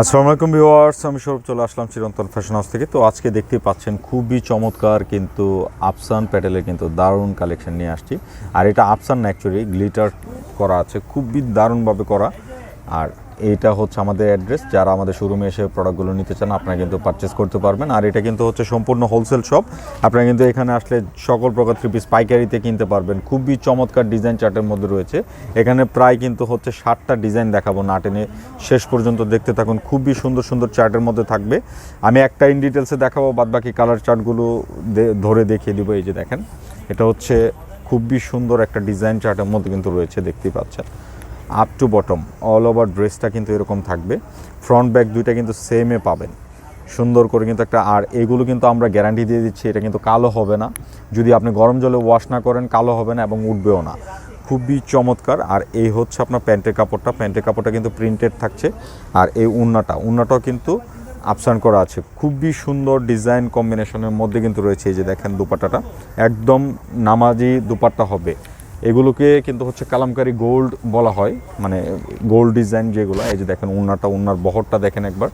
আসসালামু আলাইকুম ভিউয়ার্স, আমি সৌরভ, চলে আসলাম চিরন্তন ফ্যাশন হাউস থেকে। তো আজকে দেখতে পাচ্ছেন খুবই চমৎকার কিন্তু আফসান প্যাটেলের কিন্তু দারুণ কালেকশন নিয়ে আসছি। আর এটা আফসান অ্যাকচুয়ালি গ্লিটার করা আছে, খুবই দারুণভাবে করা। আর এইটা হচ্ছে আমাদের অ্যাড্রেস। যারা আমাদের শোরুমে এসে প্রোডাক্টগুলো নিতে চান, আপনারা কিন্তু পারচেস করতে পারবেন। আর এটা কিন্তু হচ্ছে সম্পূর্ণ হোলসেল শপ আপনারা কিন্তু এখানে আসলে সকল প্রকার থ্রি পিস পাইকারিতে কিনতে পারবেন। খুবই চমৎকার ডিজাইন চার্টের মধ্যে রয়েছে। এখানে প্রায় কিন্তু হচ্ছে ষাটটা ডিজাইন দেখাবো না টেনে। শেষ পর্যন্ত দেখতে থাকুন। খুবই সুন্দর সুন্দর চার্টের মধ্যে থাকবে। আমি একটা ইন ডিটেলসে দেখাবো বাদ বাকি কালার চার্টগুলো ধরে দেখিয়ে দিব। এই যে দেখেন, এটা হচ্ছে খুবই সুন্দর একটা ডিজাইন চার্টের মধ্যে কিন্তু রয়েছে, দেখতেই পাচ্ছেন। Up to bottom all over ড্রেসটা কিন্তু এরকম থাকবে। ফ্রন্ট ব্যাক দুইটা কিন্তু সেমে পাবেন। সুন্দর করে কিন্তু একটা, আর এগুলো কিন্তু আমরা গ্যারান্টি দিয়ে দিচ্ছি, এটা কিন্তু কালো হবে না। যদি আপনি গরম জলে ওয়াশ না করেন, কালো হবে না এবং উঠবেও না। খুবই চমৎকার, আর এই হচ্ছে আপনার প্যান্টের কাপড়টা। প্যান্টের কাপড়টা কিন্তু প্রিন্টেড থাকছে, আর এই উন্নাটা, উন্নাটাও কিন্তু আপসান করা আছে। খুবই সুন্দর ডিজাইন কম্বিনেশনের মধ্যে কিন্তু রয়েছে, এই যে দেখেন দুপাট্টাটা একদম নামাজি দুপাট্টা হবে। এগুলোকে কিন্তু হচ্ছে কালামকারি গোল্ড বলা হয়। মানে গোল্ড ডিজাইন যেগুলো, এই যে দেখেন উন্নাটা উন্নার বহরটা দেখেন একবার।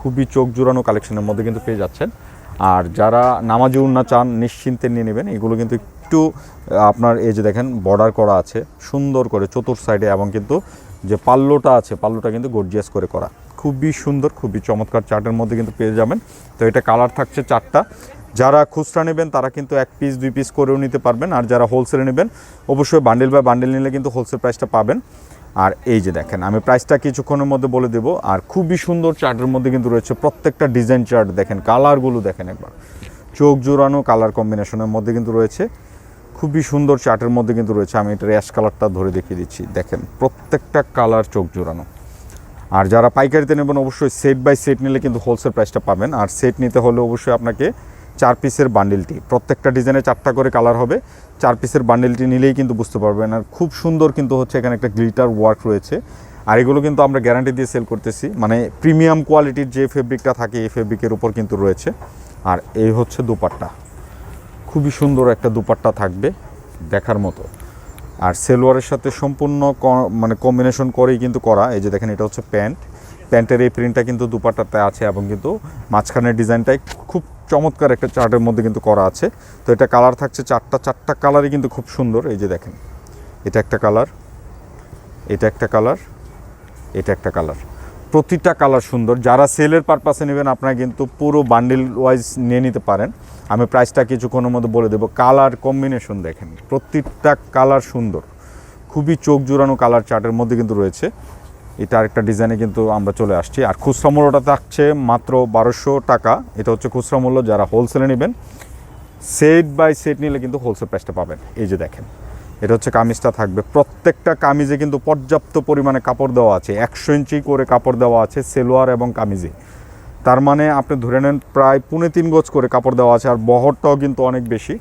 খুবই চোখ জোড়ানো কালেকশনের মধ্যে কিন্তু পেয়ে যাচ্ছেন। আর যারা নামাজি উন্না চান, নিশ্চিন্তে নিয়ে নেবেন। এগুলো কিন্তু একটু আপনার এই যে দেখেন বর্ডার করা আছে, সুন্দর করে চতুর সাইডে এবং কিন্তু যে পাল্লোটা আছে, পাল্লোটা কিন্তু গর্জিয়াস করে করা। খুবই সুন্দর, খুবই চমৎকার চার্টের মধ্যে কিন্তু পেয়ে যাবেন। তো এটা কালার থাকছে চারটা। যারা খুচরা নেবেন, তারা কিন্তু এক পিস দুই পিস করেও নিতে পারবেন। আর যারা হোলসেলে নেবেন, অবশ্যই বান্ডেল বা বান্ডেল নিলে কিন্তু হোলসেল প্রাইসটা পাবেন। আর এই যে দেখেন, আমি প্রাইসটা কিছুক্ষণের মধ্যে বলে দেবো। আর খুবই সুন্দর চার্টের মধ্যে কিন্তু রয়েছে প্রত্যেকটা ডিজাইন চার্ট দেখেন কালারগুলো দেখেন একবার। চোখ জোড়ানো কালার কম্বিনেশনের মধ্যে কিন্তু রয়েছে। খুবই সুন্দর চার্টের মধ্যে কিন্তু রয়েছে। আমি এটার অ্যাশ কালারটা ধরে দেখিয়ে দিচ্ছি। দেখেন, প্রত্যেকটা কালার চোখ জোড়ানো। আর যারা পাইকারিতে নেবেন অবশ্যই সেট বাই সেট নিলে কিন্তু হোলসেল প্রাইসটা পাবেন। আর সেট নিতে হলে অবশ্যই আপনাকে চার পিসের বান্ডিলটি প্রত্যেকটা ডিজাইনে চারটা করে কালার হবে। চার পিসের বান্ডিলটি নিলেই কিন্তু বুঝতে পারবেন। আর খুব সুন্দর কিন্তু হচ্ছে এখানে একটা গ্লিটার ওয়ার্ক রয়েছে। আর এগুলো কিন্তু আমরা গ্যারান্টি দিয়ে সেল করতেছি। মানে প্রিমিয়াম কোয়ালিটির যে ফেব্রিকটা থাকে, এই ফেব্রিকের উপর কিন্তু রয়েছে। আর এই হচ্ছে দুপাট্টা। খুবই সুন্দর একটা দুপাট্টা থাকবে দেখার মতো। আর সেলোয়ারের সাথে সম্পূর্ণ মানে কম্বিনেশন করেই কিন্তু করা। এই যে দেখেন, এটা হচ্ছে প্যান্ট। প্যান্টের এই প্রিন্টটা কিন্তু দুপাটাতে আছে এবং কিন্তু মাঝখানের ডিজাইনটাই খুব চমৎকার একটা চার্টের মধ্যে কিন্তু করা আছে। তো এটা কালার থাকছে চারটা চারটা কালারই কিন্তু খুব সুন্দর। এই যে দেখেন, এটা একটা কালার, এটা একটা কালার, এটা একটা কালার। প্রতিটা কালার সুন্দর। যারা সেলের পারপাসে নেবেন, আপনারা কিন্তু পুরো বান্ডিল ওয়াইজ নিয়ে নিতে পারেন। আমি প্রাইসটা কিছুক্ষণের মধ্যে বলে দেবো। কালার কম্বিনেশন দেখেন প্রত্যেকটা কালার সুন্দর। খুবই চোখ জোড়ানো কালার চার্টের মধ্যে কিন্তু রয়েছে। এটা আরেকটা ডিজাইনে কিন্তু আমরা চলে আসছি। আর খুচরা মূল্যটা থাকছে মাত্র বারোশো টাকা। এটা হচ্ছে খুচরা মূল্য। যারা হোলসেলে নেবেন সেট বাই সেট নিলে কিন্তু হোলসেল প্রাইসটা পাবেন। এই যে দেখেন। এটা হচ্ছে কামিজটা থাকবে। প্রত্যেকটা কামিজে কিন্তু পর্যাপ্ত পরিমাণে কাপড় দেওয়া আছে। একশো ইঞ্চি করে কাপড় দেওয়া আছে, সেলোয়ার এবং কামিজে। তার মানে আপনি ধরে নেন প্রায় পুনে তিন গজ করে কাপড় দেওয়া আছে, আর বহরটাও কিন্তু অনেক বেশি।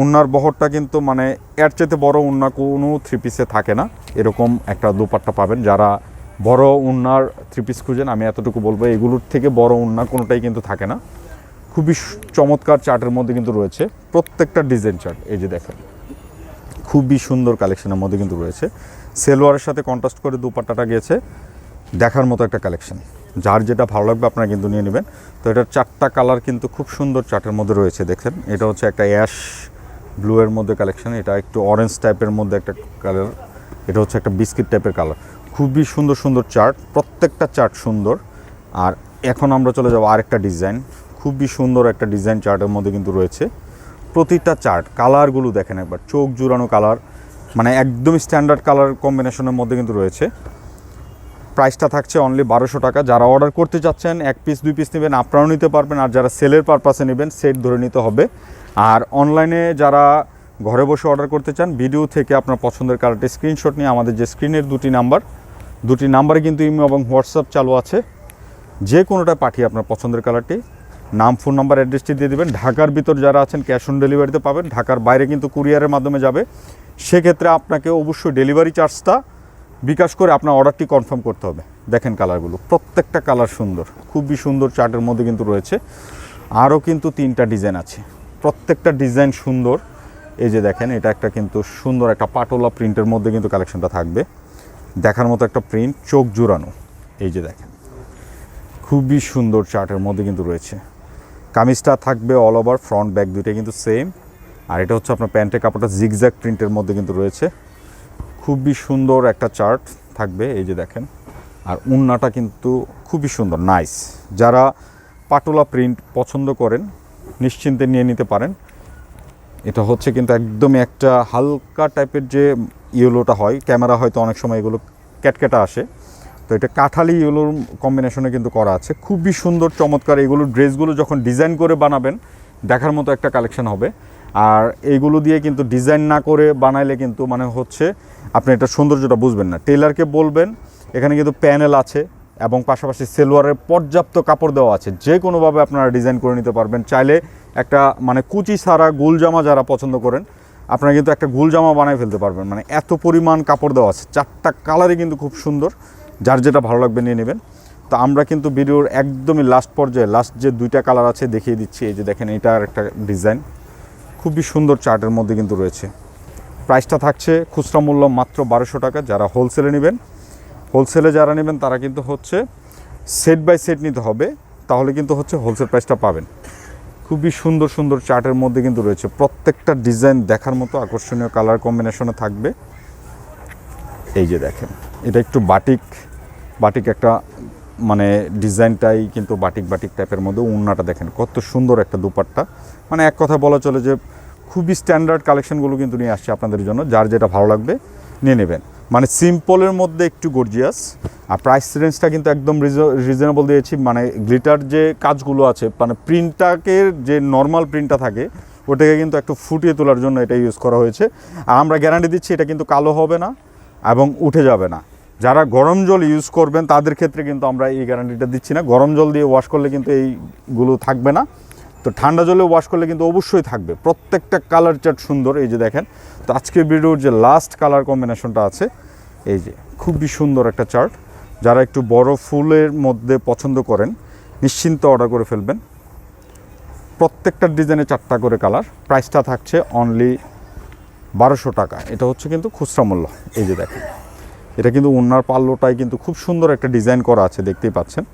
উন্নার বহরটা কিন্তু মানে এর চেয়ে বড় উন্না কোনো থ্রি পিসে থাকে না। এরকম একটা দুপাট্টা পাবেন। যারা বড় উন্নার থ্রি পিস খুঁজেন, আমি এতটুকু বলব, এগুলোর থেকে বড় উন্না কোনোটাই কিন্তু থাকে না। খুবই চমৎকার চার্টের মধ্যে কিন্তু রয়েছে। প্রত্যেকটা ডিজাইন চার্ট, এই যে দেখেন। খুবই সুন্দর কালেকশনের মধ্যে কিন্তু রয়েছে। সেলোয়ারের সাথে কন্ট্রাস্ট করে দুপাট্টাটা গিয়েছে, দেখার মতো একটা কালেকশন। যার যেটা ভালো লাগবে আপনারা কিন্তু নিয়ে নেবেন। তো এটার চারটা কালার কিন্তু খুব সুন্দর চার্টের মধ্যে রয়েছে দেখেন এটা হচ্ছে একটা অ্যাশ ব্লু এর মধ্যে কালেকশন, এটা একটু অরেঞ্জ টাইপের মধ্যে একটা কালার, এটা হচ্ছে একটা বিস্কিট টাইপের কালার। খুবই সুন্দর সুন্দর চার্ট প্রত্যেকটা চার্ট সুন্দর। আর এখন আমরা চলে যাব আরেকটা ডিজাইন খুবই সুন্দর একটা ডিজাইন চার্টের মধ্যে কিন্তু রয়েছে। প্রতিটা চার্ট কালারগুলো দেখেন একবার, চোখ জুড়ানো কালার মানে একদম স্ট্যান্ডার্ড কালার কম্বিনেশনের মধ্যে কিন্তু রয়েছে। প্রাইসটা থাকছে অনলি বারোশো টাকা। যারা অর্ডার করতে চাচ্ছেন, এক পিস দুই পিস নেবেন, আপনারাও নিতে পারবেন। আর যারা সেলের পারপাসে নেবেন সেট ধরে নিতে হবে। আর অনলাইনে যারা ঘরে বসে অর্ডার করতে চান ভিডিও থেকে আপনার পছন্দের কালারটি স্ক্রিনশট নিয়ে আমাদের যে স্ক্রিনের দুটি নাম্বার দুটি নাম্বারে কিন্তু ইমো এবং হোয়াটসঅ্যাপ চালু আছে। যে কোনোটা পাঠিয়ে আপনার পছন্দের কালারটি নাম, ফোন নাম্বার অ্যাড্রেসটি দিয়ে দেবেন। ঢাকার ভিতর যারা আছেন ক্যাশ অন ডেলিভারিতে পাবেন। ঢাকার বাইরে কিন্তু কুরিয়ারের মাধ্যমে যাবে। সেক্ষেত্রে আপনাকে অবশ্যই ডেলিভারি চার্জটা বিকাশ করে আপনার অর্ডারটি কনফার্ম করতে হবে। দেখেন কালারগুলো প্রত্যেকটা কালার সুন্দর। খুবই সুন্দর চার্টের মধ্যে কিন্তু রয়েছে। আরও কিন্তু তিনটা ডিজাইন আছে। প্রত্যেকটা ডিজাইন সুন্দর। এই যে দেখেন, এটা একটা কিন্তু সুন্দর একটা পাটোলা প্রিন্টের মধ্যে কিন্তু কালেকশনটা থাকবে। দেখার মতো একটা প্রিন্ট চোখ জুড়ানো। এই যে দেখেন, খুবই সুন্দর চার্টের মধ্যে কিন্তু রয়েছে। কামিজটা থাকবে অল ওভার ফ্রন্ট ব্যাক দুইটাই কিন্তু সেম আর এটা হচ্ছে আপনার প্যান্টের কাপড়টা জিগজ্যাগ প্রিন্টের মধ্যে কিন্তু রয়েছে। খুবই সুন্দর একটা চার্ট থাকবে, এই যে দেখেন। আর উন্নাটা কিন্তু খুবই সুন্দর নাইস যারা পাটোলা প্রিন্ট পছন্দ করেন, নিশ্চিন্তে নিয়ে নিতে পারেন। এটা হচ্ছে কিন্তু একদমই একটা হালকা টাইপের যে ইয়েলোটা হয়, ক্যামেরা হয়তো অনেক সময় এগুলো ক্যাটক্যাটা আসে। তো এটা কাঁঠালি এগুলোর কম্বিনেশনে কিন্তু করা আছে। খুবই সুন্দর, চমৎকার। এগুলোর ড্রেসগুলো যখন ডিজাইন করে বানাবেন, দেখার মতো একটা কালেকশন হবে। আর এইগুলো দিয়ে কিন্তু ডিজাইন না করে বানাইলে কিন্তু মানে হচ্ছে আপনি এটা সৌন্দর্যটা বুঝবেন না। টেলারকে বলবেন, এখানে কিন্তু প্যানেল আছে এবং পাশাপাশি সেলোয়ারের পর্যাপ্ত কাপড় দেওয়া আছে। যে কোনোভাবে আপনারা ডিজাইন করে নিতে পারবেন। চাইলে একটা মানে কুচি সারা গুল জামা যারা পছন্দ করেন, আপনারা কিন্তু একটা গুল জামা বানায় ফেলতে পারবেন। মানে এত পরিমাণ কাপড় দেওয়া আছে। চারটা কালারই কিন্তু খুব সুন্দর। যার যেটা ভালো লাগবে নিয়ে নেবেন। তো আমরা কিন্তু ভিডিওর একদমই লাস্ট পর্যায়ে লাস্ট যে দুইটা কালার আছে দেখিয়ে দিচ্ছি। এই যে দেখেন, এটার একটা ডিজাইন খুবই সুন্দর চার্টের মধ্যে কিন্তু রয়েছে। প্রাইসটা থাকছে খুচরা মূল্য মাত্র বারোশো টাকা। যারা হোলসেলে নেবেন হোলসেলে যারা নেবেন, তারা কিন্তু হচ্ছে সেট বাই সেট নিতে হবে। তাহলে কিন্তু হচ্ছে হোলসেল প্রাইসটা পাবেন। খুবই সুন্দর সুন্দর চার্টের মধ্যে কিন্তু রয়েছে। প্রত্যেকটা ডিজাইন দেখার মতো আকর্ষণীয় কালার কম্বিনেশনে থাকবে। এই যে দেখেন। এটা একটু বাটিক বাটিক একটা মানে ডিজাইনটাই কিন্তু বাটিক বাটিক টাইপের মধ্যে উন্নাটা দেখেন, কত সুন্দর একটা দুপাট্টা। মানে এক কথা বলা চলে যে খুবই স্ট্যান্ডার্ড কালেকশনগুলো কিন্তু নিয়ে আসছে আপনাদের জন্য, যার যেটা ভালো লাগবে নিয়ে নেবেন। মানে সিম্পলের মধ্যে একটু গর্জিয়াস আর প্রাইস রেঞ্জটা কিন্তু একদম রিজনেবল দিয়েছি। মানে গ্লিটার যে কাজগুলো আছে মানে প্রিন্টটাকে যে নর্মাল প্রিন্টটা থাকে, ওটাকে কিন্তু একটু ফুটিয়ে তোলার জন্য এটা ইউজ করা হয়েছে। আর আমরা গ্যারান্টি দিচ্ছি এটা কিন্তু কালো হবে না এবং উঠে যাবে না। যারা গরম জল ইউজ করবেন, তাদের ক্ষেত্রে কিন্তু আমরা এই গ্যারান্টিটা দিচ্ছি না। গরম জল দিয়ে ওয়াশ করলে কিন্তু এইগুলো থাকবে না। তো ঠান্ডা জলে ওয়াশ করলে কিন্তু অবশ্যই থাকবে। প্রত্যেকটা কালার চার্ট সুন্দর, এই যে দেখেন। তো আজকে ভিডিওর যে লাস্ট কালার কম্বিনেশনটা আছে, এই যে খুবই সুন্দর একটা চার্ট যারা একটু বড় ফুলের মধ্যে পছন্দ করেন, নিশ্চিন্ত অর্ডার করে ফেলবেন। প্রত্যেকটা ডিজাইনে চারটা করে কালার প্রাইসটা থাকছে অনলি বারোশো টাকা। এটা হচ্ছে কিন্তু খুচরা মূল্য। এই যে দেখেন। এটা কিন্তু ওনার পাল্লোটাই কিন্তু খুব সুন্দর একটা ডিজাইন করা আছে, দেখতেই পাচ্ছেন।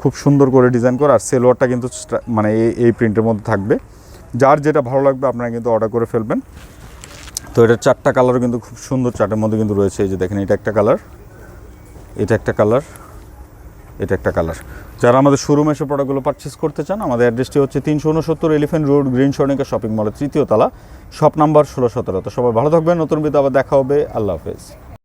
খুব সুন্দর করে ডিজাইন করা, আর সেলোয়ারটা কিন্তু মানে এই এই প্রিন্টের মধ্যে থাকবে। যার যেটা ভালো লাগবে আপনারা কিন্তু অর্ডার করে ফেলবেন। তো এটার চারটা কালারও কিন্তু খুব সুন্দর, চারটার মধ্যে কিন্তু রয়েছে। এই যে দেখেন, এটা একটা কালার এটা একটা কালার এটা একটা কালার যারা আমাদের শোরুমে এসে প্রোডাক্টগুলো পারচেস করতে চান, আমাদের অ্যাড্রেসটি হচ্ছে তিনশো উনসত্তর elephant road green Sornika shopping মলের তৃতীয় তলা শপ নাম্বার ষোলো সতেরো। তো সবাই ভালো থাকবেন, নতুন বিদ্যা আবার দেখা হবে। আল্লাহ হাফেজ।